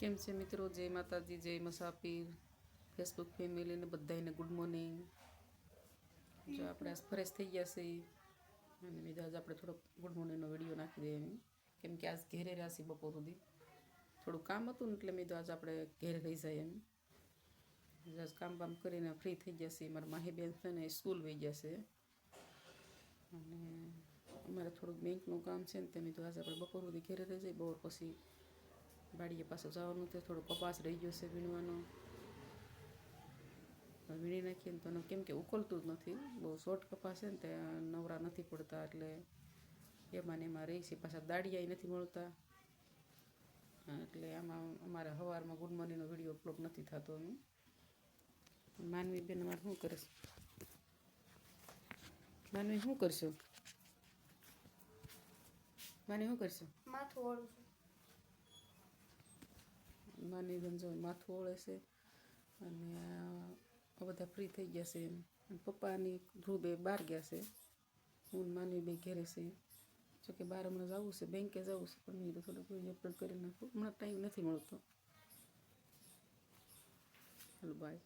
કેમ છે મિત્રો? જય માતાજી, જય મસાપીર. ફેસબુક ફેમિલીને બધાને ગુડ મોર્નિંગ જો આપણે આજ ફ્રેશ થઈ ગયા છીએ. અને બીજા આજ આપણે થોડોક ગુડ મોર્નિંગનો વીડિયો નાખી દઈએ એમ. કેમ કે આજ ઘેરે રહ્યા છીએ બપોર સુધી. થોડું કામ હતું ને એટલે મેં તો આજ આપણે ઘેરે રહી જાય એમ. આજ કામ બામ કરીને ફ્રી થઈ ગયા છીએ. મારા માહી બેન છે ને સ્કૂલ વહી ગયા છે. અને અમારે થોડુંક બેંકનું કામ છે ને તે મેં તો આજે આપણે બપોર સુધી ઘેરે રહી જાય. બપોર પછી વાડીએ પાછું જવાનું છે. થોડો કપાસ રહી ગયો છે વીણવાનો. વીણી નાખીએ ને તો કેમ કે ઉકલતું જ નથી. બહુ શોર્ટ કપાસ છે ને તે નવરા નથી પડતા એટલે એમાં ને એમાં રહી છે. પાછા દાડિયા નથી મળતા. એટલે આમાં અમારે સવારમાં ગુડ મોર્નિંગનો વીડિયો અપલોડ નથી થતો માનવી બેન અમારે શું કરીશ માનવી શું કરશો? માનવી શું કરશો? માથું ઓળું છું. માની બેન માથું ઓળે છે અને આ બધા ફ્રી થઈ ગયા છે. એમ પપ્પાની ધ્રુવે બહાર ગયા છે. હું માની બે ઘેરે છે. જો કે બહાર હમણાં જવું છે બેંકે જવું છે, પણ મેં થોડુંક અપલોડ કરી નાખું. હમણાં ટાઈમ નથી મળતો. હાલો બાય